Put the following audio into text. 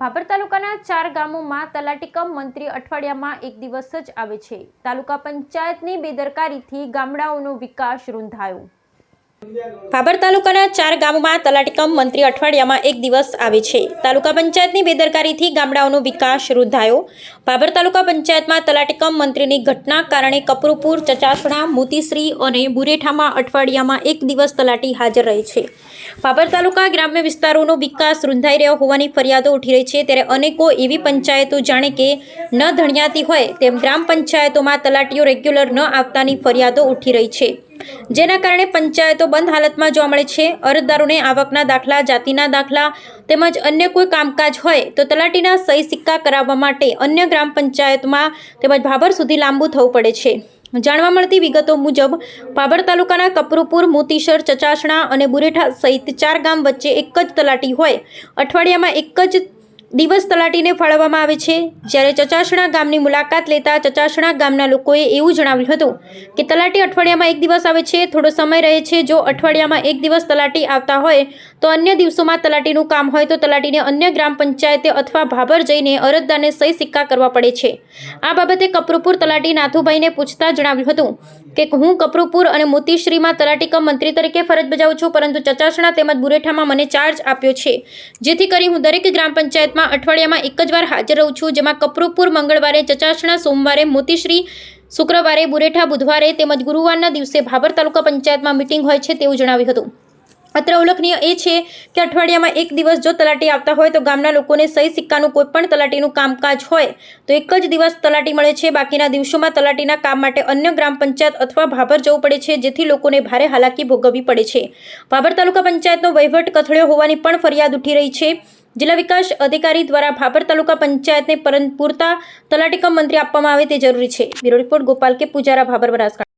ભાભર તાલુકાના ચાર ગામોમાં તલાટીકમ મંત્રી અઠવાડિયામાં એક દિવસ જ આવે છે. તાલુકા પંચાયતની બેદરકારીથી ગામડાઓનો વિકાસ રૂંધાયો. ભાભર તાલુકાના ચાર ગામોમાં તલાટીકમ મંત્રી અઠવાડિયામાં એક દિવસ આવે છે. તાલુકા પંચાયતની બેદરકારીથી ગામડાઓનો વિકાસ રૂંધાયો ભાભર તાલુકા પંચાયતમાં તલાટીકમ મંત્રીની ઘટના કારણે કપરુપુર, ચચાસણા, મોતીશ્રી અને બુરેઠામાં અઠવાડિયામાં એક દિવસ તલાટી હાજર રહે છે. ભાભર તાલુકા ગ્રામ્ય વિસ્તારોનો વિકાસ રૂંધાઈ રહ્યો હોવાની ફરિયાદો ઉઠી રહી છે. ત્યારે અનેકો એવી પંચાયતો જાણે કે ન ધણિયાતી હોય તેમ ગ્રામ પંચાયતોમાં તલાટીઓ રેગ્યુલર ન આવતાની ફરિયાદો ઉઠી રહી છે. જેના કારણે પંચાયતો બંધ હાલતમાં જોવા મળે છે. અરજદારોને આવકના દાખલા, જાતિના દાખલા તેમજ અન્ય કોઈ કામકાજ હોય તો તલાટીના સહી સિક્કા કરાવવા માટે અન્ય ગ્રામ પંચાયતમાં તેમજ ભાભર સુધી લાંબુ થવું પડે છે. જાણવા મળતી વિગતો મુજબ, ભાભર તાલુકાના કપરુપુર મોતીસર ચચાસણા અને બુરેઠા સહિત ચાર ગામ વચ્ચે એક જ તલાટી હોય. અઠવાડિયામાં એક જ દિવસ તલાટીને ફાળવવામાં આવે છે. જ્યારે ચચાસણા ગામની મુલાકાત લેતા ચચાસણા ગામના લોકોએ એવું જણાવ્યું હતું કે તલાટી અઠવાડિયામાં એક દિવસ આવે છે, થોડો સમય રહે છે. જો અઠવાડિયામાં એક દિવસ તલાટી આવતા હોય, તો અન્ય દિવસોમાં તલાટીનું કામ હોય તો તલાટીને અન્ય ગ્રામ પંચાયતે અથવા ભાભર જઈને અરજદારને સહી સિક્કા કરવા પડે છે. આ બાબતે કપરુપુર તલાટી નાથુભાઈને પૂછતા જણાવ્યું હતું કે, હું કપરુપુર અને મોતીશ્રીમાં તલાટી કમ મંત્રી તરીકે ફરજ બજાવું છું, પરંતુ ચચાસણા તેમજ બુરેઠામાં મને ચાર્જ આપ્યો છે. જેથી કરી હું દરેક ગ્રામ પંચાયતમાં અઠવાડિયામાં એક જ વાર હાજર રહું છું, જેમાં કપરુપુર મંગળવારે, ચચાસણા સોમવારે, મોતીશ્રી શુક્રવારે, બુરેઠા બુધવારે તેમજ ગુરુવારના દિવસે ભાભર તાલુકા પંચાયતમાં મિટિંગ હોય છે તેવું જણાવ્યું હતું. અત્રે ઉલ્લેખનીય એ છે કે અઠવાડિયામાં એક દિવસ જો તલાટી આવતા હોય તો ગામના લોકોને સહી સિક્કાનું કોઈ પણ તલાટીનું કામકાજ હોય તો એક જ દિવસ તલાટી મળે છે. બાકીના દિવસોમાં તલાટીના કામ માટે અન્ય ગ્રામ પંચાયત અથવા ભાભર જવું પડે છે, જેથી લોકોને ભારે હાલાકી ભોગવવી પડે છે. ભાભર તાલુકા પંચાયતનો વહીવટ કથળ્યો હોવાની પણ ફરિયાદ ઉઠી રહી છે. જિલ્લા વિકાસ અધિકારી દ્વારા ભાભર તાલુકા પંચાયતને પરં પૂરતા તલાટીકમ મંત્રી આપવામાં આવે તે જરૂરી છે. બ્યુરો રિપોર્ટ ગોપાલ કે પૂજારા ભાભર બનાસકાંઠા